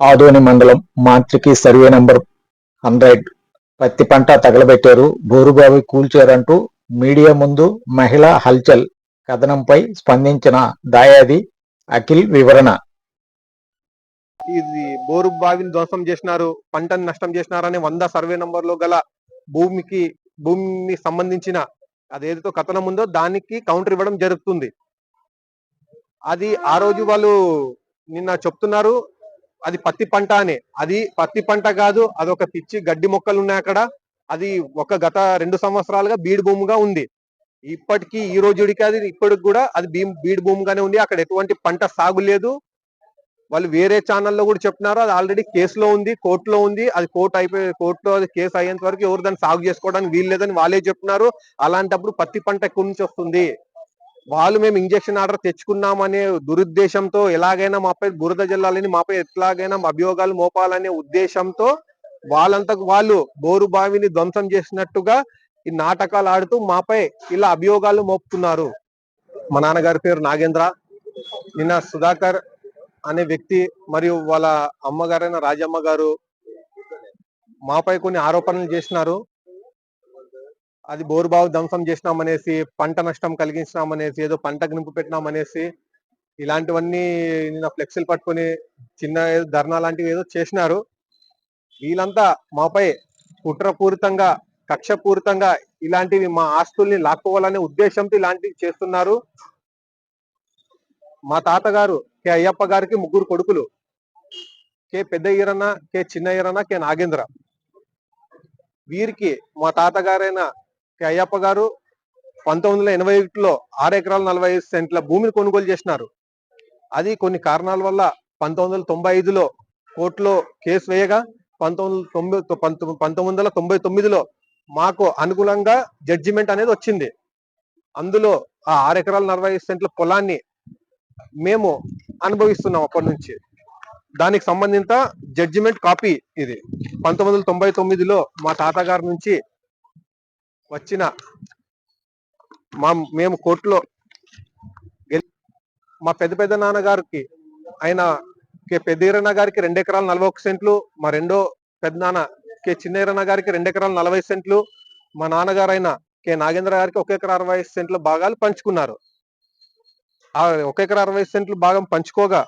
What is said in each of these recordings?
ఆదోని మండలం మాంత్రికి survey number hundred. పత్తి పంట తగలబెట్టారు. బోరుబావి కూల్చారంటూ మీడియా ముందు మహిళ హల్చల్ కథనంపై స్పందించిన దాయాది అఖిల్ వివరణ. ఇది బోరు బావిని ధ్వంసం చేసినారు పంటను నష్టం చేసినారని వంద సర్వే నంబర్లో గల భూమికి భూమిని సంబంధించిన అదేదో కథనం ఉందో దానికి కౌంటర్ ఇవ్వడం జరుగుతుంది. అది ఆ రోజు వాళ్ళు నిన్న చెప్తున్నారు అది పత్తి పంట అనే. అది పత్తి పంట కాదు అది ఒక పిచ్చి గడ్డి మొక్కలు ఉన్నాయి అక్కడ. అది ఒక గత రెండు సంవత్సరాలుగా బీడు భూమిగా ఉంది. ఇప్పటికీ ఈ రోజుడికి అది ఇప్పటికి కూడా అది భీమ్ బీడు భూమిగానే ఉంది. అక్కడ ఎటువంటి పంట సాగు లేదు. వాళ్ళు వేరే ఛానల్లో కూడా చెప్తున్నారు అది ఆల్రెడీ కేసులో ఉంది కోర్టులో ఉంది. అది కోర్టు అయిపోయి కోర్టులో అది కేసు అయ్యేంత వరకు ఎవరు దాన్ని సాగు చేసుకోవడానికి వీలు లేదని వాళ్ళే చెప్తున్నారు అలాంటప్పుడు పత్తి పంట ఎక్కడి నుంచి వస్తుంది? వాళ్ళు మేము ఇంజక్షన్ ఆర్డర్ తెచ్చుకున్నామనే దురుద్దేశంతో ఎలాగైనా మాపై బురద జల్లాలని మాపై ఎట్లాగైనా అభియోగాలు మోపాలనే ఉద్దేశంతో వాళ్ళంతకు వాళ్ళు బోరు బావిని ధ్వంసం చేసినట్టుగా ఈ నాటకాలు ఆడుతూ మాపై ఇలా అభియోగాలు మోపుతున్నారు. మా నాన్నగారి పేరు నాగేంద్ర. నిన్న సుధాకర్ అనే వ్యక్తి మరియు వాళ్ళ అమ్మగారైన రాజమ్మ గారు మాపై కొన్ని ఆరోపణలు చేసినారు. అది బోరుబావు ధ్వంసం చేసినామనేసి పంట నష్టం కలిగించినామనేసి ఏదో పంటకు నింపు పెట్టినామనేసి ఇలాంటివన్నీ నిన్న ఫ్లెక్సీలు పట్టుకొని చిన్న ఏదో ధర్నా లాంటివి ఏదో చేసినారు. వీళ్ళంతా మాపై కుట్రపూరితంగా కక్షపూరితంగా ఇలాంటివి మా ఆస్తుల్ని లాక్కోవాలనే ఉద్దేశంతో ఇలాంటివి చేస్తున్నారు. మా తాతగారు కె అయ్యప్ప గారికి ముగ్గురు కొడుకులు కె పెద్ద ఈరన్న కె చిన్న ఈరన్న కె నాగేంద్ర. వీరికి మా తాతగారైన అయ్యప్ప గారు పంతొమ్మిది వందల ఎనభై ఒకటిలో ఆరు ఎకరాల నలభై ఐదు సెంట్ల భూమిని కొనుగోలు చేసినారు. అది కొన్ని కారణాల వల్ల పంతొమ్మిది వందల తొంభై ఐదులో కోర్టులో కేసు వేయగా పంతొమ్మిది వందల తొంభై పంతొమ్మిది పంతొమ్మిది వందల తొంభై తొమ్మిదిలో మాకు అనుకూలంగా జడ్జిమెంట్ అనేది వచ్చింది. అందులో ఆ ఆరు ఎకరాల నలభై ఐదు సెంట్ల పొలాన్ని మేము అనుభవిస్తున్నాం అప్పటి నుంచి. దానికి సంబంధిత జడ్జిమెంట్ కాపీ ఇది. పంతొమ్మిది వందల తొంభై తొమ్మిదిలో మా తాతగారి నుంచి వచ్చిన మా మేము కోర్టులో మా పెద్ద పెద్ద నాన్నగారికి ఆయన పెద్ద పెద్దీరన్న గారికి రెండు ఎకరాలు నలభై ఒక సెంట్లు మా రెండో పెద్ద నాన్న చిన్న చిన్నీరన్న గారికి రెండు ఎకరాలు నలభై సెంట్లు మా నాన్నగారు అయిన కే నాగేంద్ర గారికి ఒక ఎకరా అరవై సెంట్ల భాగాలు పంచుకున్నారు. ఆ ఒక ఎకరా అరవై సెంట్లు భాగం పంచుకోగా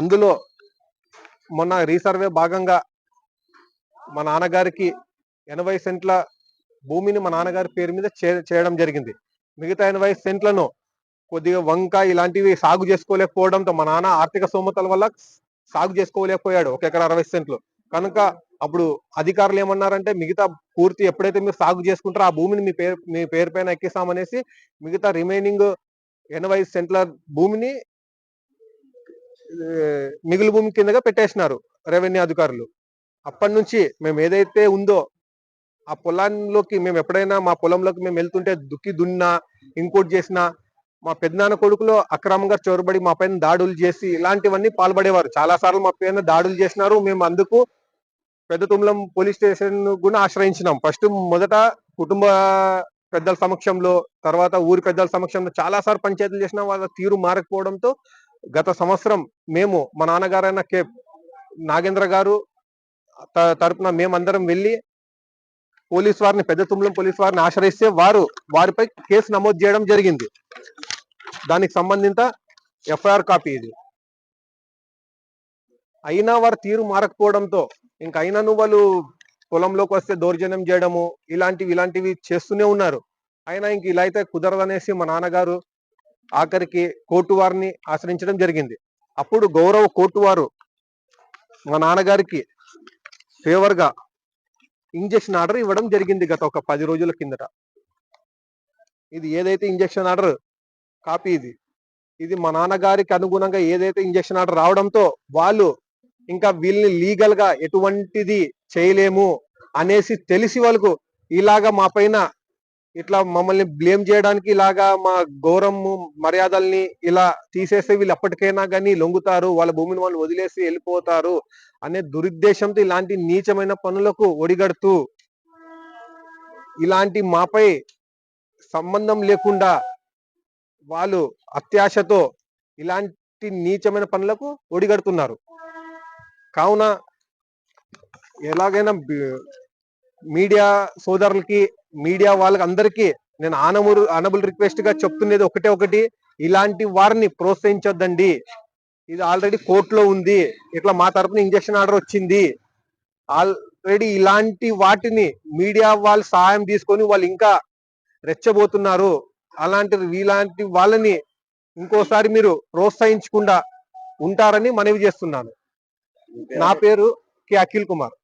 అందులో మొన్న రీసర్వే భాగంగా మా నాన్నగారికి ఎనభై సెంట్ల భూమిని మా నాన్నగారి పేరు మీద చే- చేయడం జరిగింది. మిగతా ఎనభై సెంట్లను కొద్దిగా వంక ఇలాంటివి సాగు చేసుకోలేకపోవడంతో మా నాన్న ఆర్థిక సోమతల వల్ల సాగు చేసుకోలేకపోయాడు ఒక ఎకరా అరవై సెంట్లు. కనుక అప్పుడు అధికారులు ఏమన్నారంటే మిగతా పూర్తి ఎప్పుడైతే మీరు సాగు చేసుకుంటారో ఆ భూమిని మీ పేరు మీ పేరు పైన ఎక్కిస్తామనేసి మిగతా రిమైనింగ్ ఎనభై సెంట్ల భూమిని మిగిలి మిగులు భూమి కిందగా పెట్టేసినారు రెవెన్యూ అధికారులు. అప్పటి నుంచి మేము ఏదైతే ఉందో ఆ పొలంలోకి మేము ఎప్పుడైనా మా పొలంలోకి మేము వెళ్తుంటే దుక్కి దున్నా ఇంకోటి చేసినా మా పెద్దనాన్న కొడుకులో అక్రమంగా చొరబడి మా పైన దాడులు చేసి ఇలాంటివన్నీ పాల్పడేవారు. చాలా సార్లు మా పైన దాడులు చేసినారు. మేము అందుకు పెద్ద తుమ్లం పోలీస్ స్టేషన్ కూడా ఆశ్రయించినాం. ఫస్ట్ మొదట కుటుంబ పెద్దల సమక్షంలో తర్వాత ఊరి పెద్దల సమక్షంలో చాలా సార్లు పంచాయతీలు చేసినా వాళ్ళ తీరు మారకపోవడంతో గత సంవత్సరం మేము మా నాన్నగారైన కే నాగేంద్ర గారు త- తరపున మేమందరం వెళ్ళి పోలీస్ వారిని పెద్ద తుమ్లం పోలీస్ వారిని ఆశ్రయిస్తే వారు వారిపై కేసు నమోదు చేయడం జరిగింది. దానికి సంబంధిత ఎఫ్ఐఆర్ కాపీ ఇది. అయినా వారి తీరు మారకపోవడంతో ఇంకా నువ్వు వాళ్ళు పొలంలోకి వస్తే దౌర్జన్యం చేయడము ఇలాంటివి ఇలాంటివి చేస్తూనే ఉన్నారు. అయినా ఇంక ఇలా అయితే కుదరదనేసి మా నాన్నగారు ఆఖరికి కోర్టు వారిని ఆశ్రయించడం జరిగింది. అప్పుడు గౌరవ కోర్టు వారు మా నాన్నగారికి ఫేవర్గా ఇంజక్షన్ ఆర్డర్ ఇవ్వడం జరిగింది గత ఒక పది రోజుల కిందట. ఇది ఏదైతే ఇంజక్షన్ ఆర్డర్ కాపీ ఇది ఇది మా నాన్నగారికి అనుగుణంగా ఏదైతే ఇంజక్షన్ ఆర్డర్ రావడంతో వాళ్ళు ఇంకా వీళ్ళని లీగల్గా ఎటువంటిది చేయలేము అనేసి తెలిసి వాళ్ళకు ఇలాగా మా పైన ఇట్లా మమ్మల్ని బ్లేమ్ చేయడానికి ఇలాగా మా గౌరవం మర్యాదల్ని ఇలా తీసేస్తే వీళ్ళు ఎప్పటికైనా కానీ లొంగుతారు వాళ్ళ భూమిని వాళ్ళు వదిలేసి వెళ్ళిపోతారు అనే దురుద్దేశంతో ఇలాంటి నీచమైన పనులకు ఒడిగడుతూ ఇలాంటి మాపై సంబంధం లేకుండా వాళ్ళు అత్యాశతో ఇలాంటి నీచమైన పనులకు ఒడిగడుతున్నారు. కావున ఎలాగైనా మీడియా సోదరులకి మీడియా వాళ్ళకి అందరికీ నేను ఆనమూరు ఆనబుల్ రిక్వెస్ట్గా చెప్తున్నది ఒకటే ఒకటి. ఇలాంటి వారిని ప్రోత్సహించొద్దండి. ఇది ఆల్రెడీ కోర్టులో ఉంది. ఇట్లా మా తరపున ఇంజక్షన్ ఆర్డర్ వచ్చింది. ఆల్రెడీ ఇలాంటి వాటిని మీడియా వాళ్ళు సహాయం తీసుకొని వాళ్ళు ఇంకా రెచ్చబోతున్నారు. అలాంటి ఇలాంటి వాళ్ళని ఇంకోసారి మీరు ప్రోత్సహించకుండా ఉంటారని మనవి చేస్తున్నాను. నా పేరు కె. అఖిల్ కుమార్.